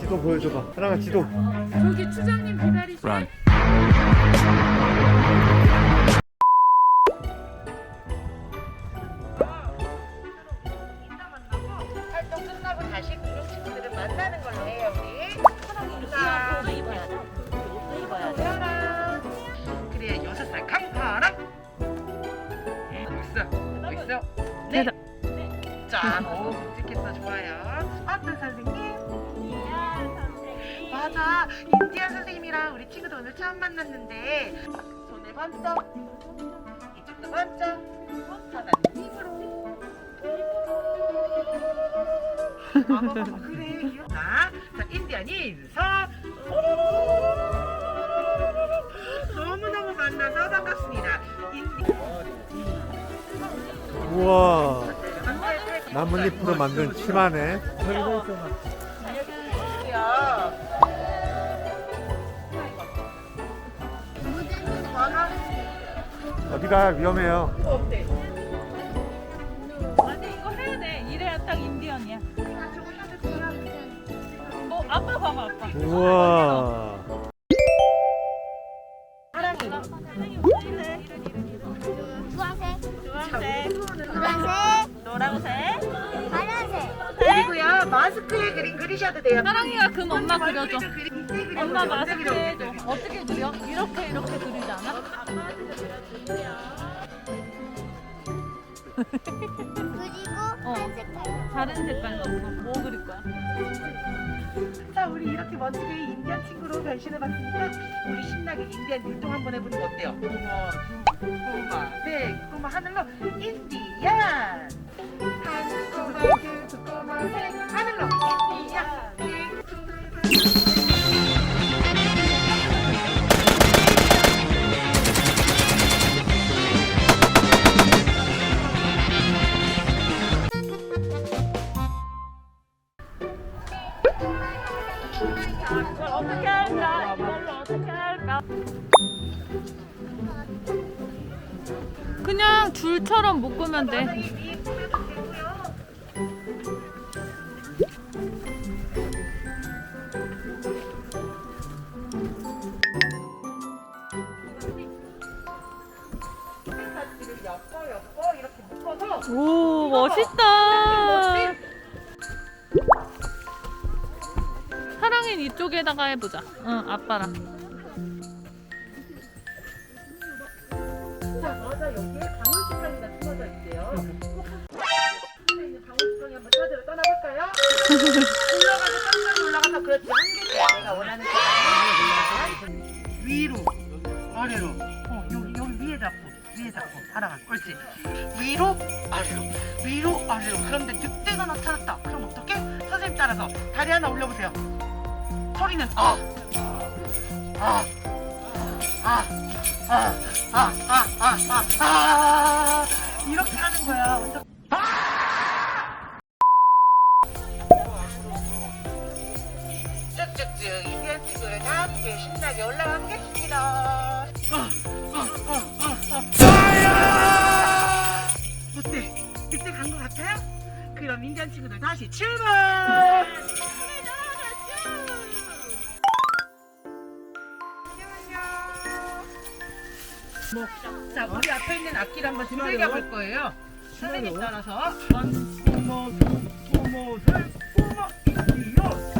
한번 보여줘봐. 사랑아 지도. 저기 추장님 기다리시. Run. 활동 끝나고 다시 공룡 친구들을 만나는 걸로 해요 우리. 자, 입어야 돼. 입어야 돼. 파랑. 그래 여섯 살 강파랑. 있어 있어. 네. 자, 오 묵직했어 좋아요. 어떤 선생님? 인디안 선생님이랑 우리 친구도 오늘 처음 만났는데 손을 번쩍 이쪽도 번쩍 하나는 입으로. 아마 그래 기억나 자 인디안 인사. 너무너무 만나서 반갑습니다. 인디. 우와. 나뭇잎으로 만든 치마네. 어디가 위험해요. 어때? 아니 이거 해야 돼. 이래야 딱 인디언이야. 어 아빠 봐봐 아빠. 우와. 사랑이 주황색, 주황색, 노란색, 노란색. 파란색. 그리고요 마스크에 그림 그리셔도 돼요. 사랑이가 그럼 엄마 그려줘. 엄마 마스크 해줘. 어떻게 그려? 이렇게 이렇게 그리지 않아? 그리고 어. 한 색깔. 다른 색깔로 뭐 그릴 거야? 자 우리 이렇게 멋지게 인디안 친구로 변신해봤으니까 우리 신나게 인디안 율동 한번 해보는 거 어때요? 꼬마, 꼬마, 네, 꼬마 하늘로 인디안 한 꼬마, 두 꼬마, 셋 하늘로 인디안 그냥 줄처럼 묶으면 돼. 오 멋있다. 사랑인 이쪽에다가 해보자. 응 아빠랑. 올라가서 깜짝 올라가서 그렇지 한 개씩 내가 원하는 거 위로 아래로 어 여기 여기 위에 잡고 위에 잡고 하나가 옳지 위로 아래로 위로 아래로 그런데 늑대가 나타났다 그럼 어떻게 선생님 따라서 다리 하나 올려보세요 소리는 아 아, 아, 아, 아, 아, 아, 아, 아, 이렇게 하는 거야. 친구를 다 함께 신나게 올라가 보겠습니다. 어때? 늑대 간것 같아요? 그럼 인디언 친구들 다시 출발! 뭐, 자, 우리 앞에 있는 악기를 한번 두들겨 볼 거예요. 선생님 따라서 원, 꼬모, 꼬모, 셋, 꼬모, 인디요.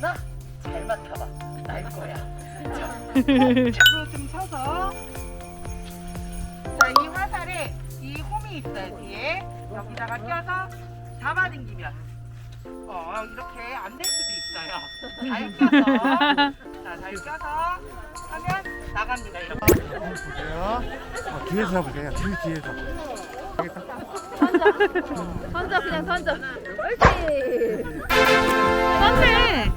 안 나? 잘 맡아봐. 날 거야. 자, 앞으로 좀 서서. 자, 이 화살에 이 홈이 있어요, 뒤에. 여기다가 껴서 잡아당기면. 어, 이렇게 안 될 수도 있어요. 잘 껴서. 자, 잘 껴서 하면 나갑니다, 이렇게. 보세요. 어, 뒤에서 해보세요. 뒤 뒤에서. 던져 그냥 던져. 옳지. 던네.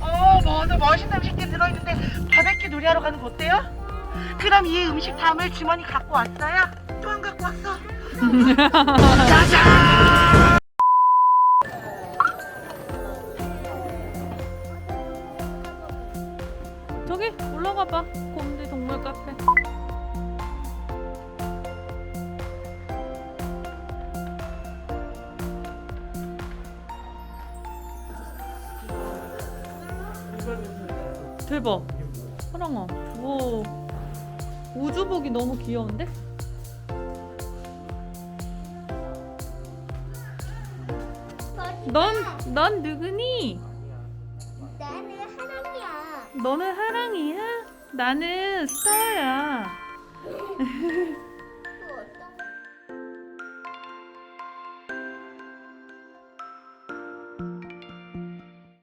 어, 뭐도 멋있는 음식들 들어있는데 바베큐 놀이하러 가는 거 어때요? 그럼 이 음식 담을 주머니 갖고 왔어요? 또 안 갖고 왔어? 짜잔! 저기 올라가 봐. 곰대 동물 카페. 대박. 사랑아. 오. 우주복이 너무 귀여운데? 넌, 넌 누구니? 나는 하랑이야. 너는 하랑이야? 나는 스타야.